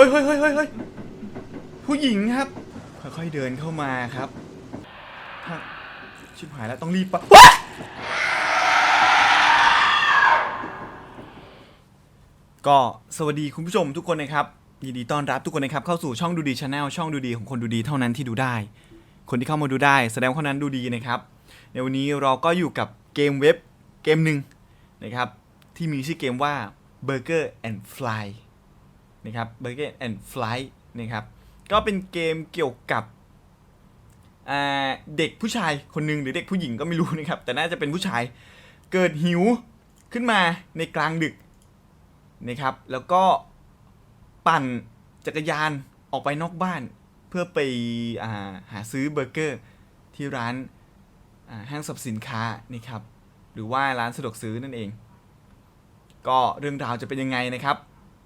ฮ้ยเฮ้ยเฮ้ยเฮ้ยเฮ้ยผู้หญิงครับ ค่อยๆเดินเข้ามาครับชิบหายแล้วต้องรีบปะก็สวัสดีคุณผู้ชมทุกคนนะครับ ยินดีต้อนรับทุกคนนะครับเข้าสู่ช่องดูดีชาแนลช่องดูดีของคนดูดีเท่านั้นที่ดูได้ คนที่เข้ามาดูได้ แสดงว่าคนนั้นดูดีนะครับ ในวันนี้เราก็อยู่กับเกมเว็บเกมหนึ่งนะครับ ที่มีชื่อเกมว่า Burger and Fly นะครับ Burger and Fly นะครับ ก็เป็นเกมเกี่ยวกับเด็กผู้ชายคนหนึ่งหรือเด็กผู้หญิงก็ไม่รู้นะครับ แต่น่าจะเป็นผู้ชายเกิดหิวขึ้นมาในกลางดึกนะครับ แล้วก็ปั่นจักรยานออกไปนอกบ้านเพื่อไปอาหาซื้อเบอร์เกอร์ที่ร้านาห้างสรรพสินค้านะครับ หรือว่าร้านสะดวกซื้อนั่นเอง ก็เรื่องราวจะเป็นยังไงนะครับ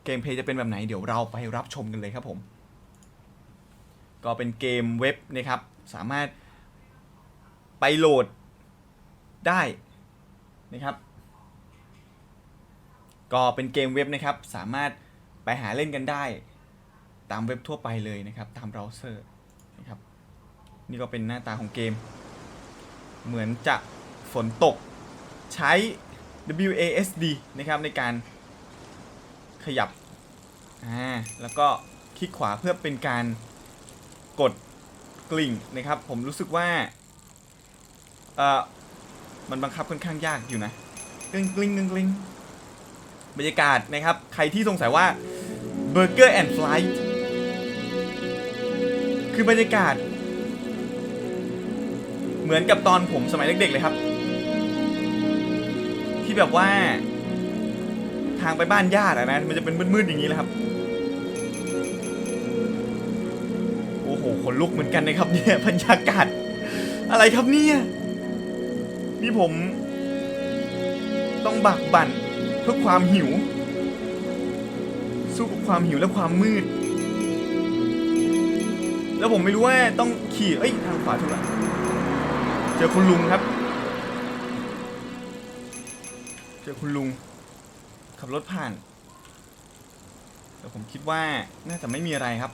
เกมเพย์จะเป็นแบบไหนเดี๋ยวเราไปรับชมกันเลยครับผม ก็เป็นเกมเว็บนะครับ สามารถไปโหลดได้นะครับ ก็เป็นเกมเว็บนะครับ สามารถไปหาเล่นกันได้ ตามเว็บทั่วไปเลยนะครับ ตามเบราว์เซอร์นะครับ นี่ก็เป็นหน้าตาของเกม เหมือนจะฝนตกใช้ WASD นะครับในการ ขยับอ่าแล้วก็คลิกขวาเพื่อเป็นการกดกลิ่งนะครับ ผมรู้สึกว่าเอ่อมันบังคับค่อนข้างยากอยู่นะกลิ้งกลิ้งกลิ้งกลิ้งบรรยากาศนะครับ ใครที่สงสัยว่า Burger and Flight คือบรรยากาศ เหมือนกับตอนผมสมัยเด็กๆเลยครับ ที่แบบว่า ทางไปบ้านญาตินะมันจะเป็นมืดๆอย่างนี้แหละครับ โอ้โหขนลุกเหมือนกันนะครับเนี่ยบรรยากาศอะไรครับเนี่ยนี่ผม ต้องบักบั่นเพื่อความหิว สู้กับความหิวและความมืด แล้วผมไม่รู้ว่าต้องขี่เอ้ยทางขวาถูกแล้วเจอคุณลุงครับ เจอคุณลุง ขับรถผ่านแต่ผมคิดว่าน่าจะไม่มีอะไรครับ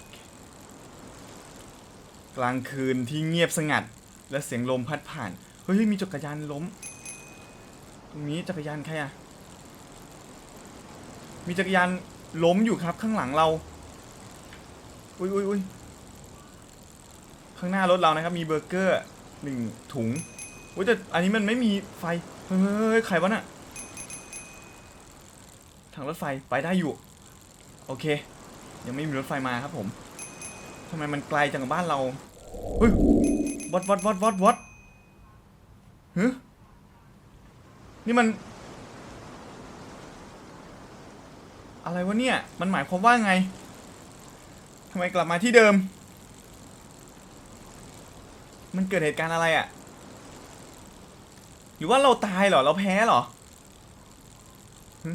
กลางคืนที่เงียบสงัด และเสียงลมพัดผ่าน เฮ้ยมีจักรยานล้ม ตรงนี้จักรยานใครอะมีจักรยานล้มอยู่ครับข้างหลังเรา อุ้ยอุ้ยอุ้ยข้างหน้ารถเรานะครับ มีเบอร์เกอร์หนึ่งถุงอุ้ยแต่อันนี้มันไม่มีไฟ เฮ้ยใครวะน่ะางรถไฟไปได้อยู่ โอเค ยังไม่มีรถไฟมาครับผมทำไมมันไกลจังกับบ้านเราเฮ้ยวัดวัดวัดวัดวัดเฮึนี่มัน อะไรวะเนี่ย มันหมายความว่าไงทำไมกลับมาที่เดิม มันเกิดเหตุการณ์อะไรอะ่ะ หรือว่าเราตายเหรอ เราแพ้เหรอ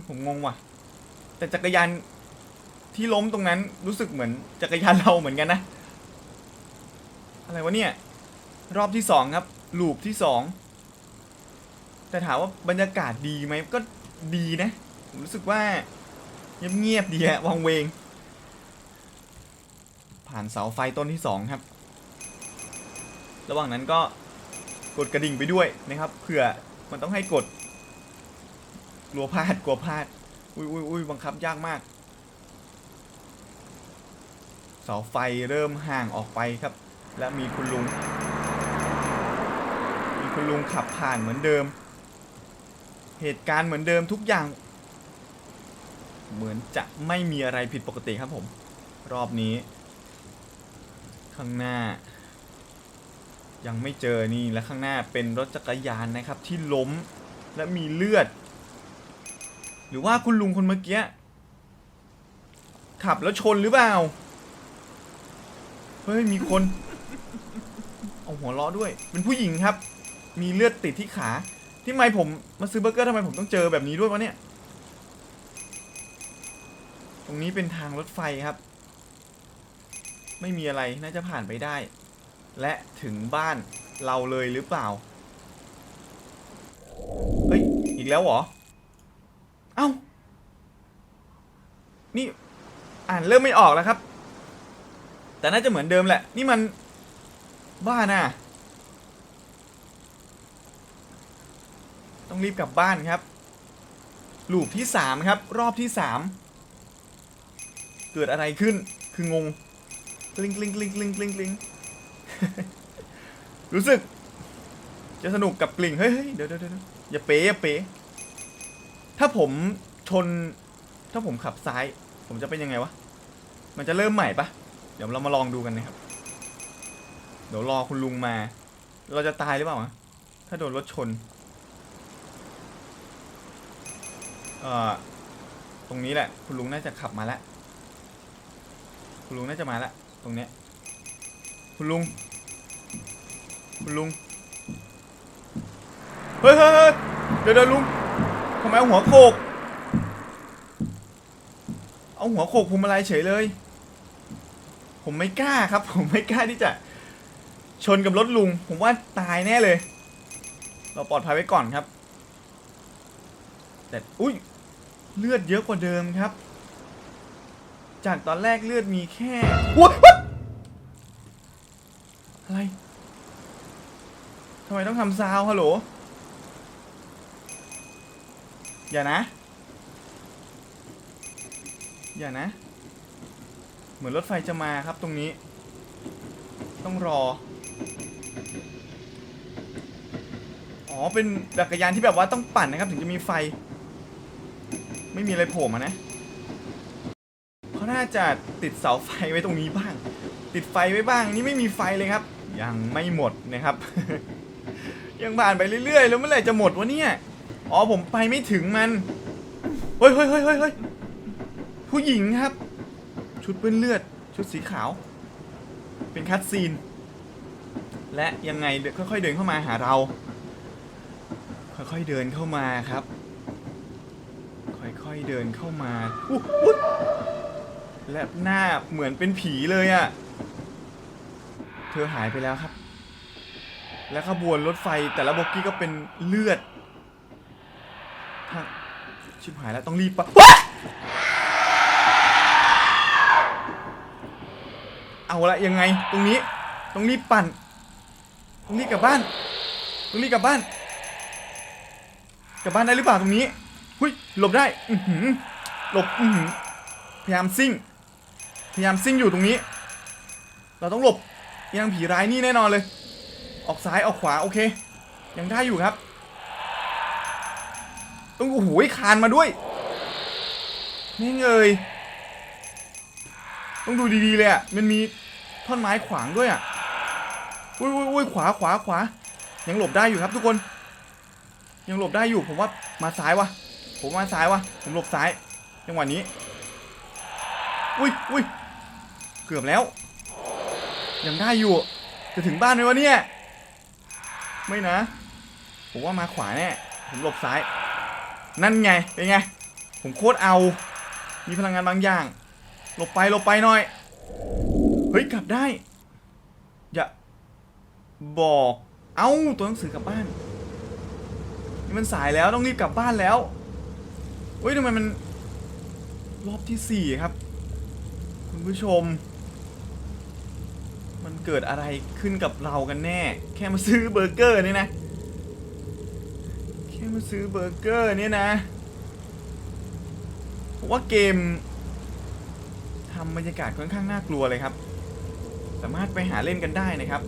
ผมงงว่ะ แต่จักรยานที่ล้มตรงนั้นรู้สึกเหมือนจักรยานเราเหมือนกันนะ อะไรวะเนี่ย รอบที่สองครับ ลูปที่สองแต่ถามว่าบรรยากาศดีไหมก็ดีนะ ผมรู้สึกว่าเงียบๆดีอะวังเวง ผ่านเสาไฟต้นที่สองครับ ระหว่างนั้นก็กดกระดิ่งไปด้วยนะครับเผื่อมันต้องให้กดกลัวพลาดกลัวพลาด อุ้ยอุ้ยอุ้ยบังคับยากมาก เสาไฟเริ่มห่างออกไปครับ และมีคุณลุง มีคุณลุงขับผ่านเหมือนเดิม เหตุการณ์เหมือนเดิมทุกอย่าง เหมือนจะไม่มีอะไรผิดปกติครับผม รอบนี้ ข้างหน้า ยังไม่เจอนี่และข้างหน้าเป็นรถจักรยานนะครับที่ล้มและมีเลือด หรือว่าคุณลุงคนเมื่อกี้ขับแล้วชนหรือเปล่า เฮ้ย มีคน เอาหัวล้อด้วย เป็นผู้หญิงครับ มีเลือดติดที่ขา ที่ทำไมผมมาซื้อเบอร์เกอร์ทำไมผมต้องเจอแบบนี้ด้วยวะเนี่ย ตรงนี้เป็นทางรถไฟครับ ไม่มีอะไร น่าจะผ่านไปได้ และถึงบ้านเราเลยหรือเปล่า เฮ้ย อีกแล้วเหรอ เอ้า นี่อ่านเริ่มไม่ออกแล้วครับ แต่น่าจะเหมือนเดิมแหละ นี่มันบ้าน่ะ ต้องรีบกลับบ้านครับ ลูปที่สามครับ รอบที่สามเกิดอะไรขึ้น คืองงกลิ้งกลิ้งกลิ้งกลิ้งกลิ้งกลิ้งรู้สึก จะสนุกกับกลิ่งเฮ้ยเฮ้ยเดี๋ยวเดี๋ยวเดี๋ยวอย่าเป๊ะอย่าเป๊ะ ถ้าผมชน ถ้าผมขับซ้าย ผมจะเป็นยังไงวะ มันจะเริ่มใหม่ปะเดี๋ยวเรามาลองดูกันนะครับ เดี๋ยวรอคุณลุงมา เราจะตายหรือเปล่าถ้าโดนรถชน เอ่อ ตรงนี้แหละ คุณลุงน่าจะขับมาแล้ว คุณลุงน่าจะมาแล้ว ตรงเนี้ย คุณลุง คุณลุง เฮ้ยเฮ้ยเฮ้ยเดี๋ยวเดี๋ยวลุง ทำไมเอาหัวโขก เอาหัวโขกพวงมาลัยเฉยเลย ผมไม่กล้าครับ ผมไม่กล้าที่จะ ชนกับรถลุง ผมว่าตายแน่เลย เราปลอดภัยไว้ก่อนครับ แต่ อุ้ย เลือดเยอะกว่าเดิมครับ จากตอนแรกเลือดมีแค่อุ๊ยอุ๊ยอะไรทำไมต้องทำซาวฮัลโหล อย่านะ อย่านะ เหมือนรถไฟจะมาครับตรงนี้ ต้องรอ อ๋อ เป็นจักรยานที่แบบว่าต้องปั่นนะครับ ถึงจะมีไฟ ไม่มีอะไรโผล่มานะเขาน่าจะติดเสาไฟไว้ตรงนี้บ้าง ติดไฟไว้บ้าง นี่ไม่มีไฟเลยครับ ยังไม่หมดนะครับ ยังผ่านไปเรื่อยๆ แล้วเมื่อไหร่จะหมดวะเนี่ย อ๋อผมไปไม่ถึงมันเฮ้ยเฮ้ยเฮ้ยเฮ้ยเฮ้ยผู้หญิงครับ ชุดเปื้อนเลือด ชุดสีขาว เป็นคัตซีน และยังไงเดี๋ยวค่อยๆเดินเข้ามาหาเรา ค่อยๆเดินเข้ามาครับ ค่อยๆเดินเข้ามาโอุ๊ยและหน้าเหมือนเป็นผีเลยอะ่ะ เธอหายไปแล้วครับ และขบวนรถไฟแต่ละโบกี้ก็เป็นเลือด ถ้าชิบหายแล้วต้องรีบปะว้าเอาละยังไงตรงนี้ต้องรีบปั่นต้องรีบกลับบ้านต้องรีบกลับบ้าน กลับบ้านได้หรือเปล่าตรงนี้หุยหลบได้อือหือหลบอือหือพยายามซิ่ง พยายามซิ่งอยู่ตรงนี้ เราต้องหลบยังผีร้ายนี่แน่นอนเลย ออกซ้ายออกขวาโอเค ยังได้อยู่ครับ ต้องโอ้โหคานมาด้วย นี่เงยต้องดูดีๆเลยอะ มันมีท่อนไม้ขวางด้วยอะอุ้ยอุ้ยอุ้ยขวาขวาขวา ยังหลบได้อยู่ครับทุกคน ยังหลบได้อยู่ ผมว่ามาซ้ายวะผมมาซ้ายวะผมหลบซ้ายจังหวะนี้ อุ้ยอุ้ยเกือบแล้ว ยังได้อยู่ จะถึงบ้านไหมวะเนี่ย ไม่นะ ผมว่ามาขวาแน่ ผมหลบซ้าย นั่นไง เป็นไง ผมโคตรเอา มีพลังงานบางอย่าง หลบไปหลบไปหน่อย เฮ้ย กลับได้ อย่า บอก เอ้าตัวหนังสือกลับบ้าน นี่มันสายแล้วต้องรีบกลับบ้านแล้วเฮ้ยทำไมมัน รอบที่สี่ครับ คุณผู้ชม มันเกิดอะไรขึ้นกับเรากันแน่ แค่มาซื้อเบอร์เกอร์เนี่ยนะ แค่มาซื้อเบอร์เกอร์เนี่ยนะผมว่าเกมทำบรรยากาศค่อนข้างน่ากลัวเลยครับ สามารถไปหาเล่นกันได้นะครับ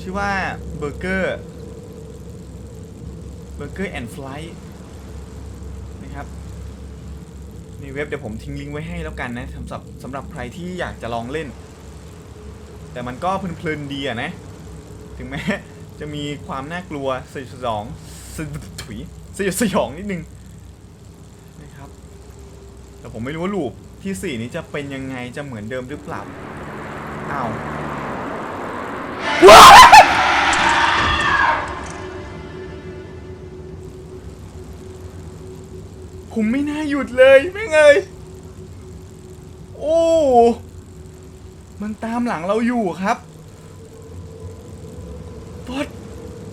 ชื่อว่าเบอร์เกอร์เบอร์เกอร์แอนด์ฟลายนะครับในเว็บเดี๋ยวผมทิ้งลิงก์ไว้ให้แล้วกันนะสำหรับสำหรับใครที่อยากจะลองเล่น แต่มันก็เพลินๆดีอะนะ ถึงแม้จะมีความน่ากลัวสยดสยอง สยดถุยสยดสยองนิดนึงนะครับ แต่ผมไม่รู้ว่าลูปที่ 4 นี้จะเป็นยังไงจะเหมือนเดิมหรือเปล่าอ้าวผมไม่น่าหยุดเลยไม่งเงยโอ้มันตามหลังเราอยู่ครับ What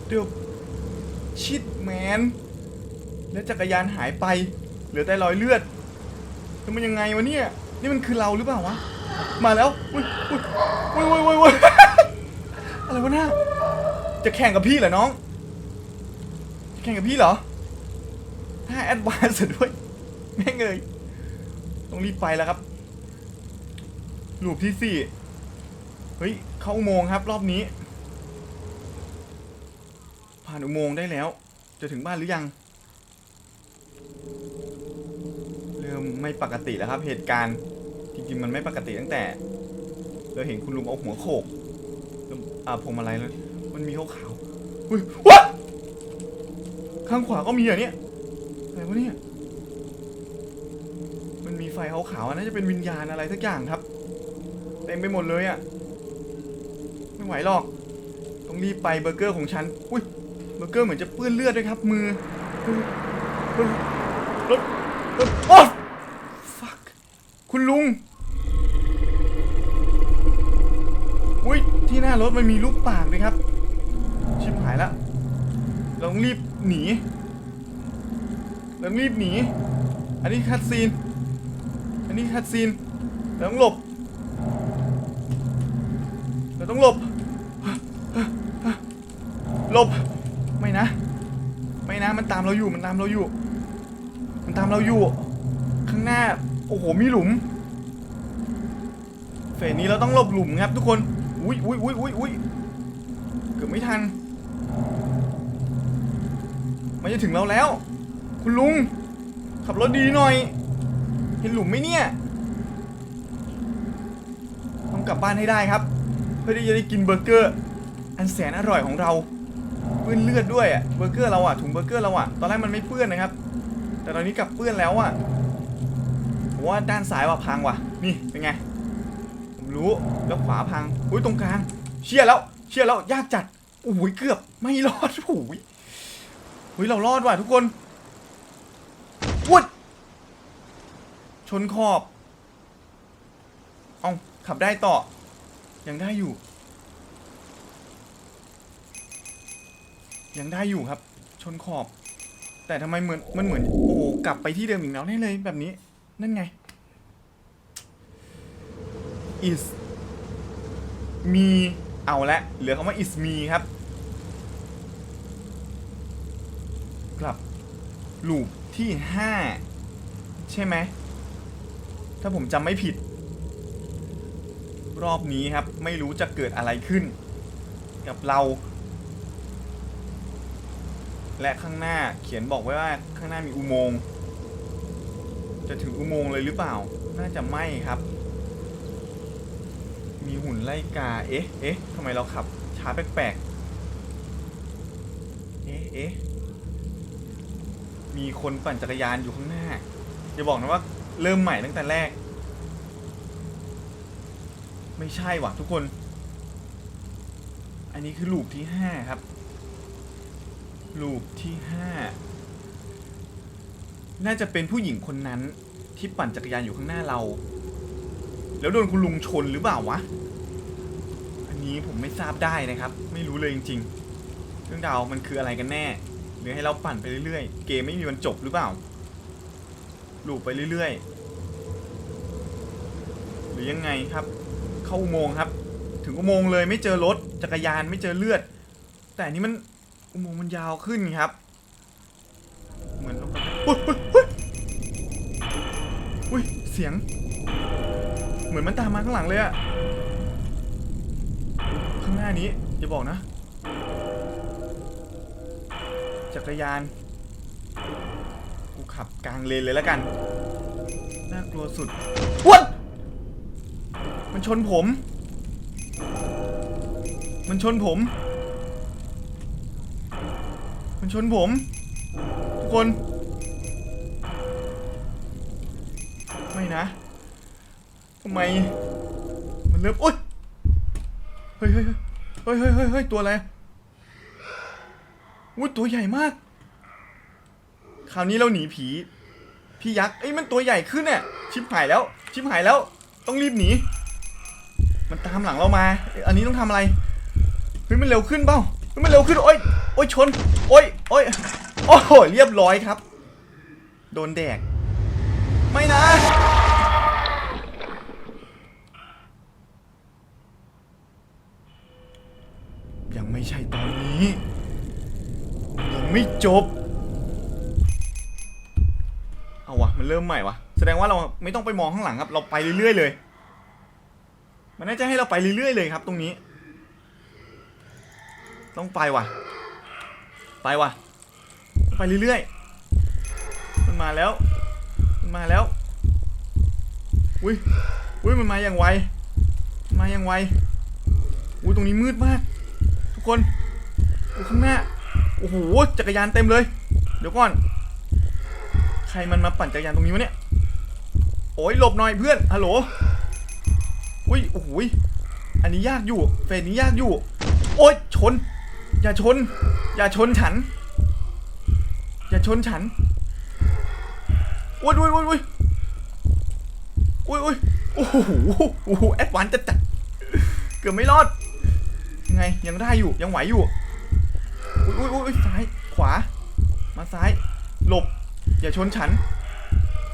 the shit man แล้วจักรยานหายไป เหลือแต่รอยเลือดแล้วมันยังไงวะเนี่ย นี่มันคือเราหรือเปล่าวะ มาแล้วอุ้ยอุ้ยอุ้ยอุ้ยอุ้ยอุ้ยอะไรวะนี่ยจะแข่งกับพี่เหรอน้อง จะแข่งกับพี่เหรอถ้าแอดวานซ์ด้วย แม่งเลยต้องรีบไปแล้วครับลูปที่สี่เฮ้ย เข้าอุโมงครับ รอบนี้ ผ่านอุโมงค์ได้แล้ว จะถึงบ้านหรือยัง เริ่มไม่ปกติแล้วครับ เหตุการณ์จริงๆมันไม่ปกติตั้งแต่ เราเห็นคุณลุงเอาหัวโขกแล้วอ่าผมอะไรเลยมันมีขาวๆอุ้ยวัดข้างขวาก็มีอะเนี่ยอะไรวะเนี่ยมันมีไฟขาวๆอะน่าจะเป็นวิญญาณอะไรสักอย่างครับเต็มไปหมดเลยอะไม่ไหวหรอก ต้องรีบไปเบอร์เกอร์ของฉัน อุ้ย เกอร์เหมือนจะเปื้อนเลือดด้วยครับ มือรถรถโอ้ fuck คุณลุงอุ้ยที่หน้ารถมันมีลูกปากเลยครับ ชิบหายละเราต้องรีบหนีเราต้องรีบหนี อันนี้คัดซีน อันนี้คัดซีนเราต้องหลบ เราต้องหลบ หลบ ไม่นะ ไม่นะ มัน ตามเราอยู่ มันตามเราอยู่ มันตามเราอยู่ ข้างหน้า โอ้โห มีหลุม เฟสนี้เราต้องหลบหลุมครับทุกคน อุ้ยอุ้ยอุ้ยอุ้ยอุ้ยเกือบไม่ทัน มันจะถึงเราแล้ว คุณลุง ขับรถดีหน่อย เห็นหลุมไหมเนี่ย ต้องกลับบ้านให้ได้ครับ เพื่อที่จะได้กินเบอร์เกอร์ อันแสนอร่อยของเรา เปื้อนเลือดด้วยอะเบอร์เกอร์เราอะถุงเบอร์เกอร์เราอะตอนแรกมันไม่เปื้อนนะครับ แต่ตอนนี้กลับเปื้อนแล้วอะผมว่าด้านซ้ายว่าพังว่ะ นี่เป็นไง ผมรู้แล้วขวาพังอุ้ยตรงกลาง เชี่ยแล้ว เชี่ยแล้วยากจัดโอ้ยเกือบไม่รอดโอ้ยอุ้ยเรารอดว่ะทุกคนวุดชนขอบ เอาขับได้ต่อ ยังได้อยู่ ยังได้อยู่ครับ ชนขอบ แต่ทำไมเหมือนมันเหมือน โอ้กลับไปที่เดิมอีกแล้วได้เลยแบบนี้ นั่นไง is มีเอาละเหลือคำว่า is me ครับ กลับลูปที่ 5 ใช่ไหม ถ้าผมจำไม่ผิด รอบนี้ครับ ไม่รู้จะเกิดอะไรขึ้น กับเรา และข้างหน้าเขียนบอกไว้ว่าข้างหน้ามีอุโมงค์จะถึงอุโมงค์เลยหรือเปล่า น่าจะไม่ครับ มีหุ่นไล่กา เอ๊ะ เอ๊ะทำไมเราขับช้าแปลกๆ เอ๊ะ เอ๊ะ มีคนปั่นจักรยานอยู่ข้างหน้า อย่าบอกนะว่าเริ่มใหม่ตั้งแต่แรก ไม่ใช่ว่ะทุกคน อันนี้คือลูปที่ห้าครับ ลูปที่ห้าน่าจะเป็นผู้หญิงคนนั้นที่ปั่นจักรยานอยู่ข้างหน้าเรา แล้วโดนคุณลุงชนหรือเปล่าวะ อันนี้ผมไม่ทราบได้นะครับ ไม่รู้เลยจริงๆ เรื่องราวมันคืออะไรกันแน่ หรือให้เราปั่นไปเรื่อยๆ เกมไม่มีวันจบหรือเปล่า ลูปไปเรื่อยๆ หรือยังไงครับ เข้าอุโมงค์ครับ ถึงอุโมงค์เลยไม่เจอรถจักรยานไม่เจอเลือด แต่อันนี้มัน อุโมงค์มันยาวขึ้นครับ เหมือนเราอุ๊ยอุ๊ยอุ๊ยอุ๊ยเสียง เหมือนมันตามมาข้างหลังเลยอะข้างหน้านี้อย่าบอกนะ จักรยาน กูขับกลางเลนเลยแล้วกัน น่ากลัวสุดวัดมันชนผม มันชนผม มันชนผม ทุกคน ไม่นะทำไม มันเริ่มโอ๊ยเฮ้ยเฮ้ยเฮ้ยเฮ้ยเฮ้ยเฮ้ยตัวอะไรอุ้ยตัวใหญ่มาก คราวนี้เราหนีผี พี่ยักษ์เอ้ยมันตัวใหญ่ขึ้นเนี่ยชิบหายแล้ว ชิบหายแล้ว ต้องรีบหนี มันตามหลังเรามา อันนี้ต้องทำอะไร เฮ้ยมันเร็วขึ้นเปล่าเฮ้ยมันเร็วขึ้น โอ๊ย โอ้ยชน โอ้ยโอ้ยโอ้โเรียบร้อยครับ โดนแดก ไม่นะ ยังไม่ใช่ตอนนี้ ยังไม่จบ เอาวะ มันเริ่มใหม่วะ แสดงว่าเราไม่ต้องไปมองข้างหลังครับ เราไปเรื่อยๆเลย มันน่าจะให้เราไปเรื่อยๆเลยครับ ตรงนี้ ต้องไปว่ะ ไปว่ะ ไปเรื่อยๆ มันมาแล้ว มันมาแล้ว อุ้ย อุ้ยมันมาอย่างไว มาอย่างไว อุ้ยตรงนี้มืดมาก ทุกคนดูข้างหน้า โอ้โหจักรยานเต็มเลย เดี๋ยวก่อน ใครมันมาปั่นจักรยานตรงนี้วะเนี่ย โอ้ยหลบหน่อยเพื่อน ฮัลโหล อุ้ย โอ้โหยอันนี้ยากอยู่ เฟสนี้ยากอยู่ โอ๊ยชน อย่าชน อย่าชนฉัน อย่าชนฉันโอ้ยโอ้ยโอ้ยโอ้ยโอ้ยโอ้ยโอ้โหโอ้โหแอดวานจัดจัดเกือบไม่รอด ยังไงยังได้อยู่ยังไหวอยู่อุ้ยอุ้ยอุ้ยซ้ายขวา มาซ้าย หลบ อย่าชนฉัน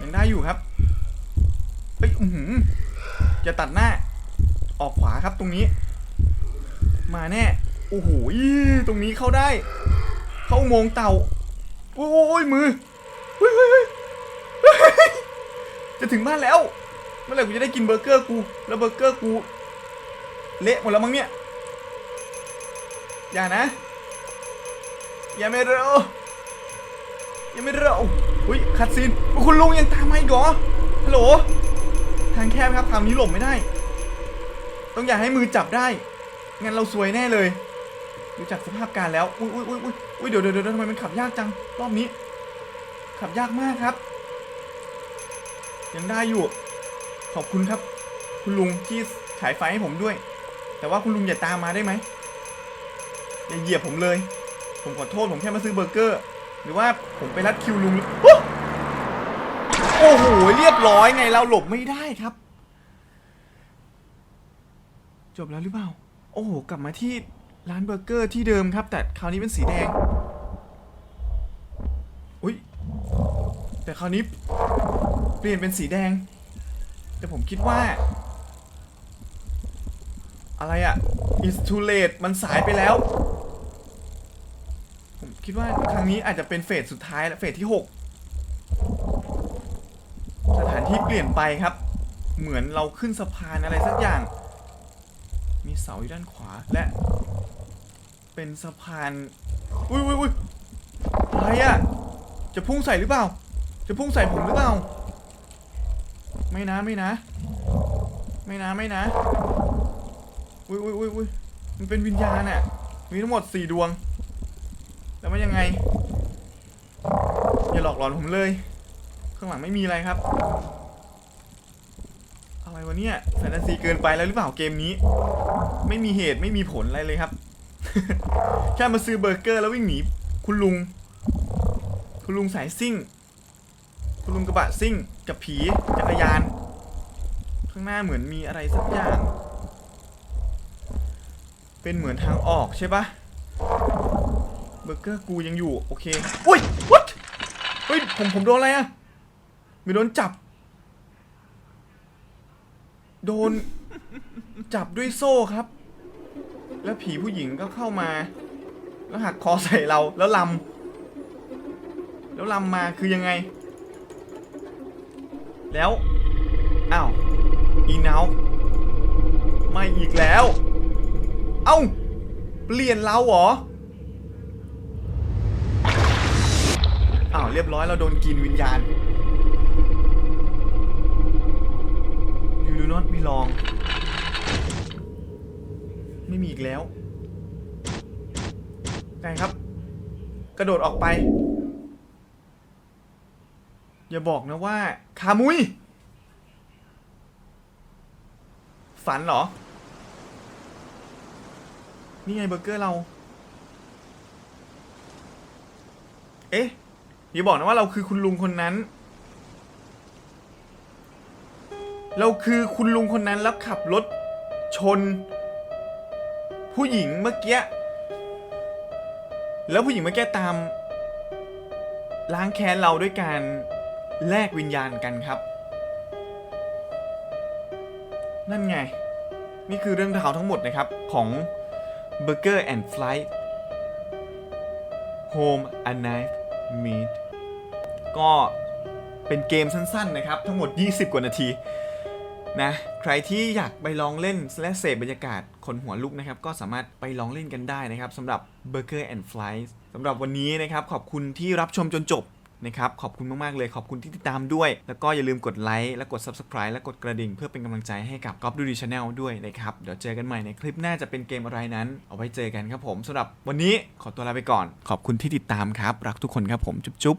ยังได้อยู่ครับเอ้ยอือหือจะตัดหน้า ออกขวาครับตรงนี้ มาแน่ โอ้โหตรงนี้เข้าได้ เข้าอุโมงเต่า โอ้ยมือเฮ้ยจะถึงบ้านแล้ว เมื่อไหร่กูจะได้กินเบอร์เกอร์กู แล้วเบอร์เกอร์กู เละหมดแล้วมั้งเนี่ย อย่านะ อย่าไม่เร็วอย่าไม่เร็วอุ้ยคัดซีน คุณลุงยังตามมาอีกเหรอ ฮัลโหล ทางแคบครับ ทางนี้หลบไม่ได้ ต้องอย่าให้มือจับได้ งั้นเราซวยแน่เลย ดูจากสภาพการแล้ว อุ้ยอุ้ยอุ้ยอุ้ยอุ้ยเดี๋ยวเดี๋ยวเดี๋ยวทำไมมันขับยากจัง รอบนี้ ขับยากมากครับ ยังได้อยู่ ขอบคุณครับ คุณลุงที่ฉายไฟให้ผมด้วย แต่ว่าคุณลุงอย่าตามมาได้ไหม อย่าเหยียบผมเลย ผมขอโทษผมแค่มาซื้อเบอร์เกอร์ หรือว่าผมไปรัดคิวลุงโอ้โห เรียบร้อยไงเราหลบไม่ได้ครับ จบแล้วหรือเปล่า โอ้โห กลับมาที่ ร้านเบอร์เกอร์ที่เดิมครับ แต่คราวนี้เป็นสีแดง อุ้ยแต่คราวนี้เปลี่ยนเป็นสีแดง แต่ผมคิดว่า อะไรอะ it's too late มันสายไปแล้ว ผมคิดว่าครั้งนี้อาจจะเป็นเฟสสุดท้ายแล้วเฟสที่ 6 สถานที่เปลี่ยนไปครับ เหมือนเราขึ้นสะพานอะไรสักอย่าง มีเสาอยู่ด้านขวาและ เป็นสะพาน อุ้ยอุ้ยอุ้ยอะไรอะจะพุ่งใส่หรือเปล่า จะพุ่งใส่ผมหรือเปล่า ไม่นะไม่นะ ไม่นะไม่นะ อุ้ยอุ้ยอุ้ยอุ้ยมันเป็นวิญญาณอะมีทั้งหมดสี่ดวง แล้วมันยังไง อย่าหลอกหลอนผมเลย ข้างหลังไม่มีอะไรครับ อะไรวะเนี่ยแฟนตาซีเกินไปแล้วหรือเปล่าเกมนี้ ไม่มีเหตุไม่มีผลอะไรเลยครับ แค่มาซื้อเบอร์เกอร์แล้ววิ่งหนี คุณลุง คุณลุงสายซิ่ง คุณลุงกระบะซิ่ง กับผี จักรยาน ข้างหน้าเหมือนมีอะไรสักอย่าง เป็นเหมือนทางออกใช่ปะเบอร์เกอร์กูยังอยู่ โอเคอุ้ย what เฮ้ย ผมผมโดนอะไรอะมีโดนจับ โดน จับด้วยโซ่ครับ แล้วผีผู้หญิงก็เข้ามา แล้วหักคอใส่เราแล้วลำแล้วลำมาคือยังไง แล้วอ้าวอีนาวไม่อีกแล้ว เอ้า เปลี่ยนเราเหรออ้าวเรียบร้อยเราโดนกินวิญญาณ You do not belong ม่มีอีกแล้วไงครับ กระโดดออกไป อย่าบอกนะว่า คามุย ฝันเหรอ นี่ไงเบอร์เกอร์เรา เอ๊ะอย่าบอกนะว่าเราคือคุณลุงคนนั้น เราคือคุณลุงคนนั้นแล้วขับรถชน ผู้หญิงเมื่อกี้ แล้วผู้หญิงเมื่อกี้ตามล้างแค้นเราด้วยการแลกวิญญาณกันครับ นั่นไง นี่คือเรื่องราวทั้งหมดนะครับ ของ Burger and Flight Home a Knife Meet ก็เป็นเกมสั้นๆนะครับ ทั้งหมด 20 กว่านาที นะใครที่อยากไปลองเล่นและเสพบรรยากาศคนหัวลุกนะครับ ก็สามารถไปลองเล่นกันได้นะครับสำหรับ Burger and Flies สำหรับวันนี้นะครับ ขอบคุณที่รับชมจนจบนะครับ ขอบคุณมาก ๆ เลยขอบคุณที่ติดตามด้วย แล้วก็อย่าลืมกดไลค์และกด Subscribe และกดกระดิ่ง เพื่อเป็นกำลังใจให้กับก๊อฟดูดีชาแนลด้วยนะครับ เดี๋ยวเจอกันใหม่ในคลิปหน้าจะเป็นเกมอะไรนั้น เอาไว้เจอกันครับผมสำหรับวันนี้ขอตัวลาไปก่อน ขอบคุณที่ติดตามครับ รักทุกคนครับผมจุ๊บ